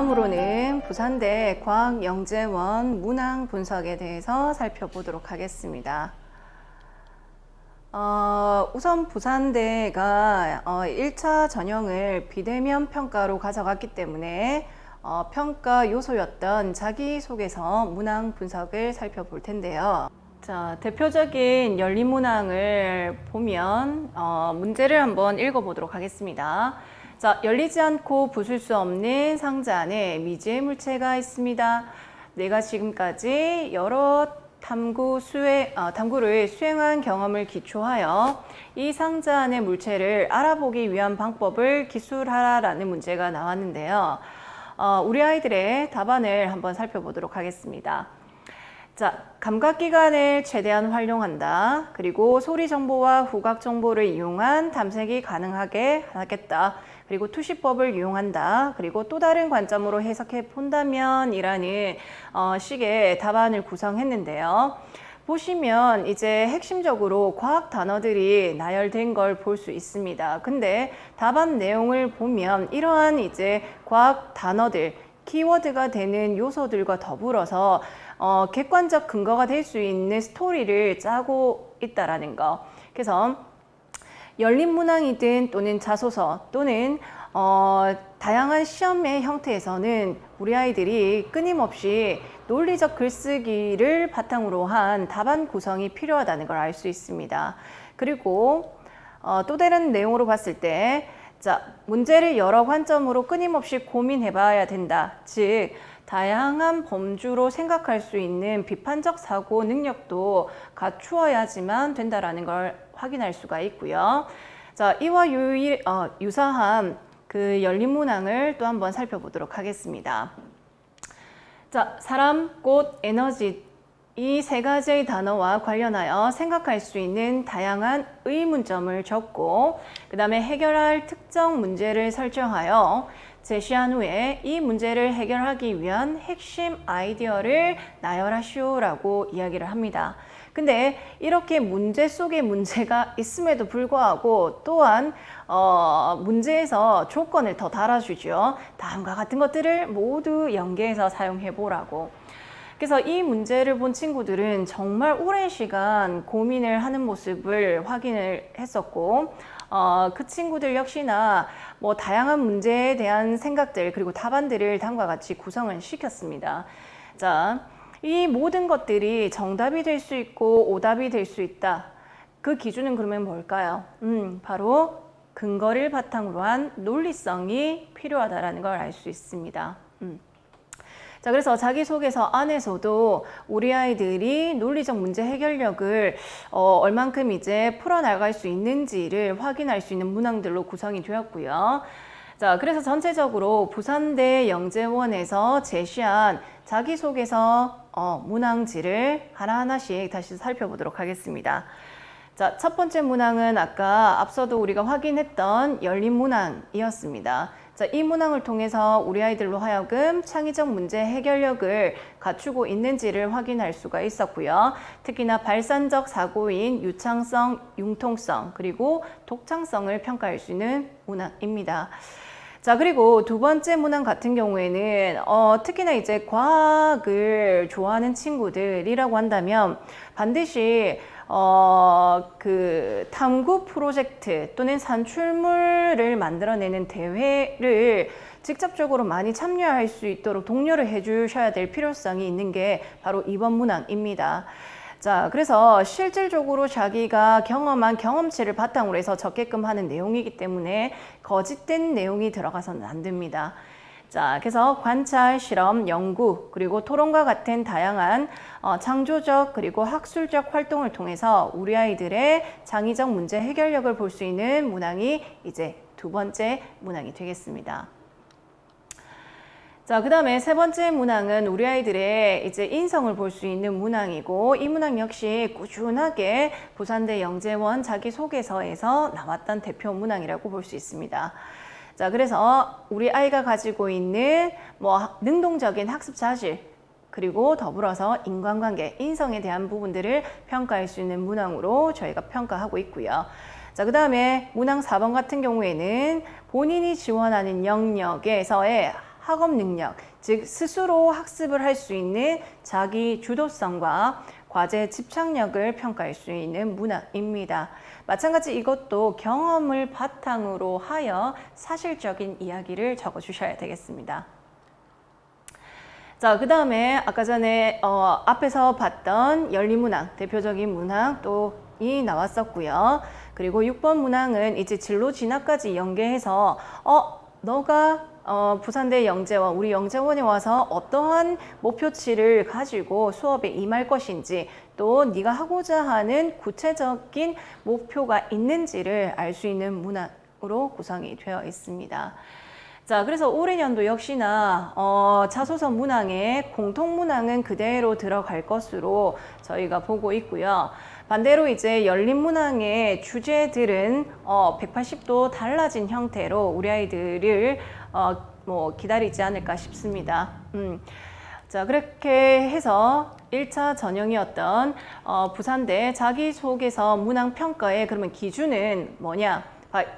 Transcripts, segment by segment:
다음으로는 부산대 과학영재원 문항 분석에 대해서 살펴보도록 하겠습니다. 어, 우선 부산대가 어, 1차 전형을 비대면 평가로 가져갔기 때문에 어, 평가 요소였던 자기소개서 문항 분석을 살펴볼 텐데요. 자, 대표적인 열린 문항을 보면 어, 문제를 한번 읽어보도록 하겠습니다. 자, 열리지 않고 부술 수 없는 상자 안에 미지의 물체가 있습니다. 내가 지금까지 여러 탐구 수행, 어, 탐구를 수행한 경험을 기초하여 이 상자 안의 물체를 알아보기 위한 방법을 기술하라라는 문제가 나왔는데요. 어, 우리 아이들의 답안을 한번 살펴보도록 하겠습니다. 자, 감각기관을 최대한 활용한다. 그리고 소리 정보와 후각 정보를 이용한 탐색이 가능하게 하겠다. 그리고 투시법을 이용한다. 그리고 또 다른 관점으로 해석해 본다면 이라는 어, 식의 답안을 구성했는데요. 보시면 이제 핵심적으로 과학 단어들이 나열된 걸 볼 수 있습니다. 근데 답안 내용을 보면 이러한 이제 과학 단어들, 키워드가 되는 요소들과 더불어서 어, 객관적 근거가 될 수 있는 스토리를 짜고 있다라는 거. 그래서 열린 문항이든 또는 자소서 또는 어, 다양한 시험의 형태에서는 우리 아이들이 끊임없이 논리적 글쓰기를 바탕으로 한 답안 구성이 필요하다는 걸 알 수 있습니다. 그리고 어, 또 다른 내용으로 봤을 때 자, 문제를 여러 관점으로 끊임없이 고민해 봐야 된다. 즉, 다양한 범주로 생각할 수 있는 비판적 사고 능력도 갖추어야지만 된다라는 걸 확인할 수가 있고요. 자, 이와 유일, 어, 유사한 그 열린 문항을 또 한번 살펴보도록 하겠습니다. 자, 사람, 꽃, 에너지 이 세 가지의 단어와 관련하여 생각할 수 있는 다양한 의문점을 적고 그 다음에 해결할 특정 문제를 설정하여 제시한 후에 이 문제를 해결하기 위한 핵심 아이디어를 나열하시오라고 이야기를 합니다. 근데 이렇게 문제 속에 문제가 있음에도 불구하고 또한 어, 문제에서 조건을 더 달아주죠. 다음과 같은 것들을 모두 연계해서 사용해 보라고. 그래서 이 문제를 본 친구들은 정말 오랜 시간 고민을 하는 모습을 확인을 했었고, 어, 그 친구들 역시나 뭐 다양한 문제에 대한 생각들 그리고 답안들을 다음과 같이 구성을 시켰습니다. 자, 이 모든 것들이 정답이 될 수 있고 오답이 될 수 있다. 그 기준은 그러면 뭘까요? 음, 바로 근거를 바탕으로 한 논리성이 필요하다라는 걸 알 수 있습니다. 음. 자, 그래서 자기소개서 안에서도 우리 아이들이 논리적 문제 해결력을 어, 얼만큼 이제 풀어나갈 수 있는지를 확인할 수 있는 문항들로 구성이 되었고요. 자, 그래서 전체적으로 부산대 영재원에서 제시한 자기소개서 어, 문항지를 하나하나씩 다시 살펴보도록 하겠습니다. 자, 첫 번째 문항은 아까 앞서도 우리가 확인했던 열린 문항이었습니다. 자, 이 문항을 통해서 우리 아이들로 하여금 창의적 문제 해결력을 갖추고 있는지를 확인할 수가 있었고요. 특히나 발산적 사고인 유창성, 융통성, 그리고 독창성을 평가할 수 있는 문항입니다. 자, 그리고 두 번째 문항 같은 경우에는, 어, 특히나 이제 과학을 좋아하는 친구들이라고 한다면 반드시 어, 그 탐구 프로젝트 또는 산출물을 만들어내는 대회를 직접적으로 많이 참여할 수 있도록 독려를 해주셔야 될 필요성이 있는 게 바로 이번 문항입니다. 자, 그래서 실질적으로 자기가 경험한 경험치를 바탕으로 해서 적게끔 하는 내용이기 때문에 거짓된 내용이 들어가서는 안 됩니다. 자, 그래서 관찰, 실험, 연구, 그리고 토론과 같은 다양한 어, 창조적 그리고 학술적 활동을 통해서 우리 아이들의 창의적 문제 해결력을 볼 수 있는 문항이 이제 두 번째 문항이 되겠습니다. 자, 그 다음에 세 번째 문항은 우리 아이들의 이제 인성을 볼 수 있는 문항이고, 이 문항 역시 꾸준하게 부산대 영재원 자기소개서에서 나왔던 대표 문항이라고 볼 수 있습니다. 자, 그래서 우리 아이가 가지고 있는 뭐 능동적인 학습 자질, 그리고 더불어서 인간관계, 인성에 대한 부분들을 평가할 수 있는 문항으로 저희가 평가하고 있고요. 자, 그 다음에 문항 4번 같은 경우에는 본인이 지원하는 영역에서의 학업 능력, 즉 스스로 학습을 할 수 있는 자기 주도성과 과제 집착력을 평가할 수 있는 문학입니다. 마찬가지 이것도 경험을 바탕으로 하여 사실적인 이야기를 적어 주셔야 되겠습니다. 자, 그 다음에 아까 전에 어, 앞에서 봤던 열리문항, 대표적인 문항 또이 나왔었고요. 그리고 6번 문항은 이제 진로 진학까지 연계해서 어, 너가 어, 부산대 영재와 우리 영재원에 와서 어떠한 목표치를 가지고 수업에 임할 것인지 또 네가 하고자 하는 구체적인 목표가 있는지를 알 수 있는 문항으로 구성이 되어 있습니다. 자, 그래서 올해 연도 역시나 어, 자소서 문항에 공통 문항은 그대로 들어갈 것으로 저희가 보고 있고요. 반대로 이제 열린 문항의 주제들은 어, 180도 달라진 형태로 우리 아이들을 어, 뭐 기다리지 않을까 싶습니다. 음. 자, 그렇게 해서 1차 전형이었던 어, 부산대 자기소개서 문항 평가의 그러면 기준은 뭐냐?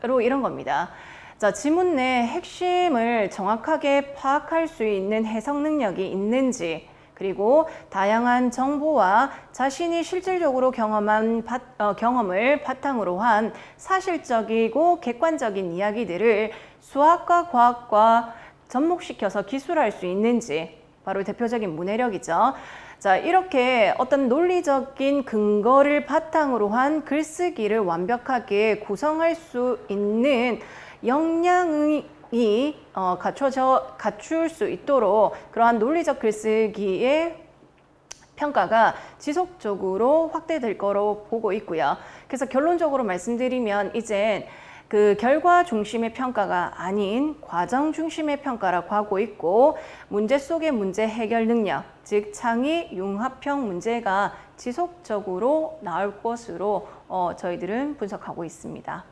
바로 이런 겁니다. 자, 지문 내 핵심을 정확하게 파악할 수 있는 해석 능력이 있는지, 그리고 다양한 정보와 자신이 실질적으로 경험한 바, 어, 경험을 바탕으로 한 사실적이고 객관적인 이야기들을 수학과 과학과 접목시켜서 기술할 수 있는지, 바로 대표적인 문해력이죠. 자, 이렇게 어떤 논리적인 근거를 바탕으로 한 글쓰기를 완벽하게 구성할 수 있는 역량이 어, 갖춰져 갖출 수 있도록 그러한 논리적 글쓰기의 평가가 지속적으로 확대될 거로 보고 있고요. 그래서 결론적으로 말씀드리면 이제 그 결과 중심의 평가가 아닌 과정 중심의 평가라고 하고 있고 문제 속의 문제 해결 능력, 즉 창의 융합형 문제가 지속적으로 나올 것으로 어, 저희들은 분석하고 있습니다.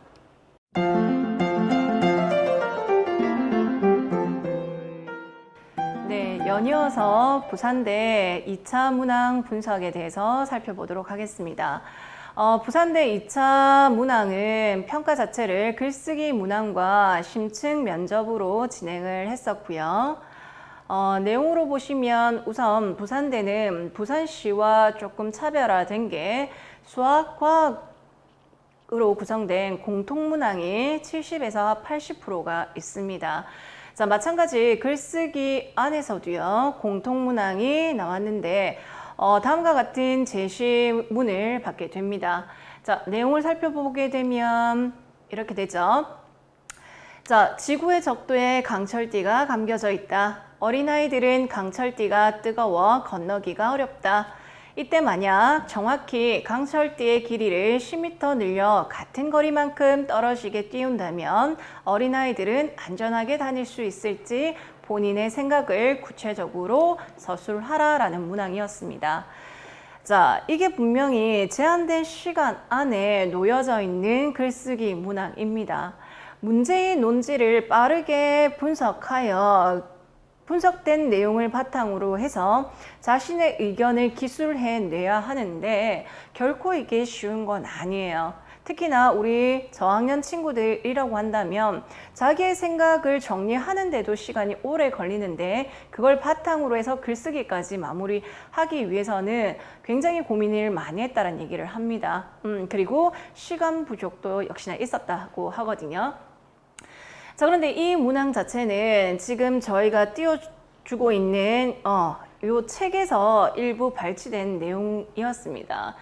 연이어서 부산대 2차 문항 분석에 대해서 살펴보도록 하겠습니다. 어, 부산대 2차 문항은 평가 자체를 글쓰기 문항과 심층 면접으로 진행을 했었고요. 어, 내용으로 보시면 우선 부산대는 부산시와 조금 차별화된 게 수학, 과학 으로 구성된 공통문항이 70에서 80%가 있습니다. 자, 마찬가지 글쓰기 안에서도요, 공통문항이 나왔는데, 어, 다음과 같은 제시문을 받게 됩니다. 자, 내용을 살펴보게 되면 이렇게 되죠. 자, 지구의 적도에 강철띠가 감겨져 있다. 어린아이들은 강철띠가 뜨거워 건너기가 어렵다. 이때 만약 정확히 강철띠의 길이를 10m 늘려 같은 거리만큼 떨어지게 띄운다면 어린아이들은 안전하게 다닐 수 있을지 본인의 생각을 구체적으로 서술하라라는 문항이었습니다. 자, 이게 분명히 제한된 시간 안에 놓여져 있는 글쓰기 문항입니다. 문제의 논지를 빠르게 분석하여 분석된 내용을 바탕으로 해서 자신의 의견을 기술해 내야 하는데 결코 이게 쉬운 건 아니에요. 특히나 우리 저학년 친구들이라고 한다면 자기의 생각을 정리하는데도 시간이 오래 걸리는데 그걸 바탕으로 해서 글쓰기까지 마무리하기 위해서는 굉장히 고민을 많이 했다는 얘기를 합니다. 음, 그리고 시간 부족도 역시나 있었다고 하거든요. 자, 그런데 이 문항 자체는 지금 저희가 띄워주고 있는 어, 요 책에서 일부 발췌된 내용이었습니다.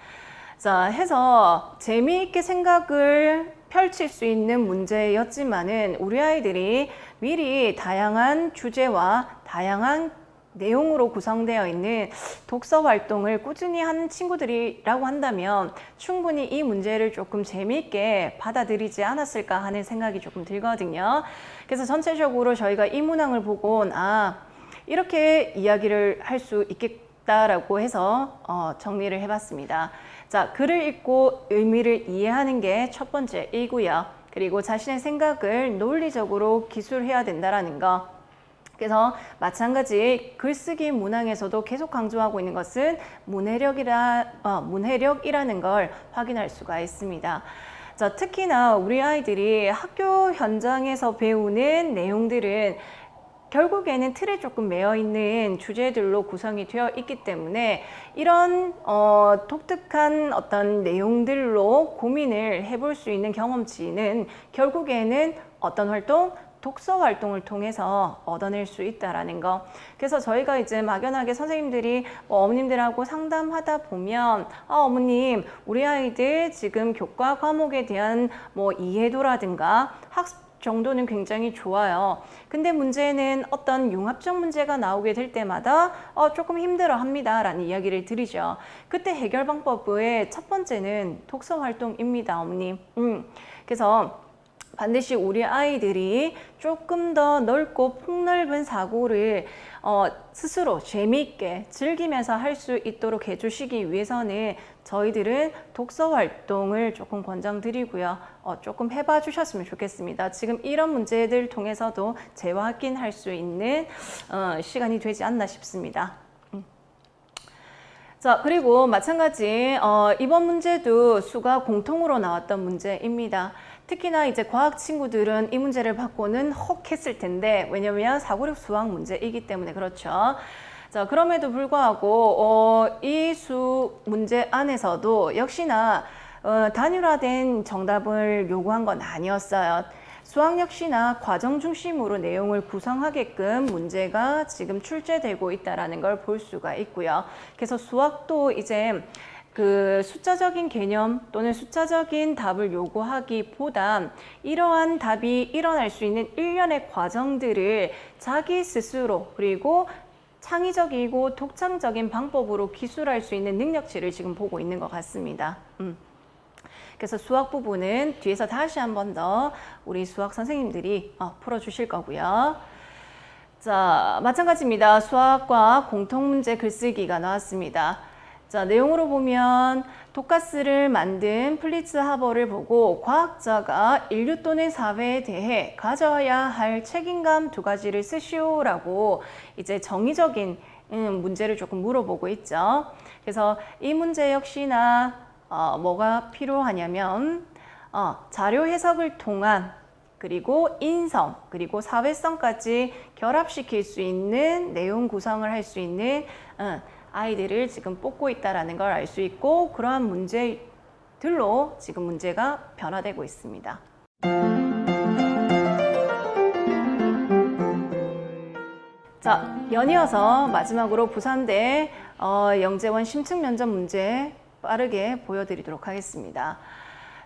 자, 해서 재미있게 생각을 펼칠 수 있는 문제였지만은 우리 아이들이 미리 다양한 주제와 다양한 내용으로 구성되어 있는 독서 활동을 꾸준히 하는 친구들이라고 한다면 충분히 이 문제를 조금 재미있게 받아들이지 않았을까 하는 생각이 조금 들거든요. 그래서 전체적으로 저희가 이 문항을 보고 아 이렇게 이야기를 할 수 있겠다라고 해서 어, 정리를 해봤습니다. 자 글을 읽고 의미를 이해하는 게 첫 번째 이고요. 그리고 자신의 생각을 논리적으로 기술해야 된다라는 거. 그래서 마찬가지 글쓰기 문항에서도 계속 강조하고 있는 것은 문해력이라 어, 문해력이라는 걸 확인할 수가 있습니다. 자, 특히나 우리 아이들이 학교 현장에서 배우는 내용들은 결국에는 틀에 조금 매여 있는 주제들로 구성이 되어 있기 때문에 이런 어, 독특한 어떤 내용들로 고민을 해볼 수 있는 경험치는 결국에는 어떤 활동? 독서 활동을 통해서 얻어낼 수 있다라는 거. 그래서 저희가 이제 막연하게 선생님들이 뭐 어머님들하고 상담하다 보면 아, 어머님, 우리 아이들 지금 교과 과목에 대한 뭐 이해도라든가 학습 정도는 굉장히 좋아요. 근데 문제는 어떤 융합적 문제가 나오게 될 때마다 어, 조금 힘들어 합니다 라는 이야기를 드리죠. 그때 해결 방법의 첫 번째는 독서 활동입니다, 어머님. 음. 그래서 반드시 우리 아이들이 조금 더 넓고 폭넓은 사고를 어, 스스로 재미있게 즐기면서 할 수 있도록 해주시기 위해서는 저희들은 독서 활동을 조금 권장드리고요. 어, 조금 해봐 주셨으면 좋겠습니다. 지금 이런 문제들 통해서도 재화 확인할 수 있는 어, 시간이 되지 않나 싶습니다. 자, 그리고 마찬가지, 어, 이번 문제도 수가 공통으로 나왔던 문제입니다. 특히나 이제 과학 친구들은 이 문제를 받고는 헉 했을 텐데, 왜냐면 사고력 수학 문제이기 때문에 그렇죠. 자, 그럼에도 불구하고, 어, 이 수 문제 안에서도 역시나, 어, 단일화된 정답을 요구한 건 아니었어요. 수학 역시나 과정 중심으로 내용을 구성하게끔 문제가 지금 출제되고 있다라는 걸 볼 수가 있고요. 그래서 수학도 이제 그 숫자적인 개념 또는 숫자적인 답을 요구하기보다 이러한 답이 일어날 수 있는 일련의 과정들을 자기 스스로 그리고 창의적이고 독창적인 방법으로 기술할 수 있는 능력치를 지금 보고 있는 것 같습니다. 음. 그래서 수학 부분은 뒤에서 다시 한 번 더 우리 수학 선생님들이 어, 풀어주실 거고요. 자, 마찬가지입니다. 수학과 공통문제 글쓰기가 나왔습니다. 자, 내용으로 보면 독가스를 만든 플리츠 하버를 보고 과학자가 인류 또는 사회에 대해 가져야 할 책임감 두 가지를 쓰시오라고 이제 정의적인 음, 문제를 조금 물어보고 있죠. 그래서 이 문제 역시나 어, 뭐가 필요하냐면 어, 자료 해석을 통한 그리고 인성 그리고 사회성까지 결합시킬 수 있는 내용 구성을 할 수 있는 어, 아이들을 지금 뽑고 있다라는 걸 알 수 있고 그러한 문제들로 지금 문제가 변화되고 있습니다. 자, 연이어서 마지막으로 부산대 어, 영재원 심층 면접 문제 빠르게 보여드리도록 하겠습니다.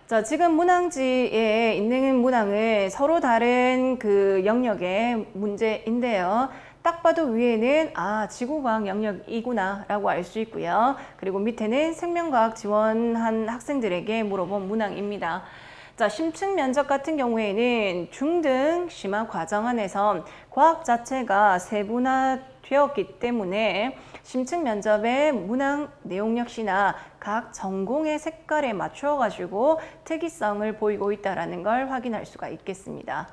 자, 지금 문항지에 있는 문항은 서로 다른 그 영역의 문제인데요. 딱 봐도 위에는 아, 지구과학 영역이구나 라고 알 수 있고요. 그리고 밑에는 생명과학 지원한 학생들에게 물어본 문항입니다. 자, 심층 면접 같은 경우에는 중등 심화 과정 안에서 과학 자체가 세분화 되었기 때문에 심층 면접의 문항 내용 역시나 각 전공의 색깔에 맞추어 가지고 특이성을 보이고 있다라는 걸 확인할 수가 있겠습니다.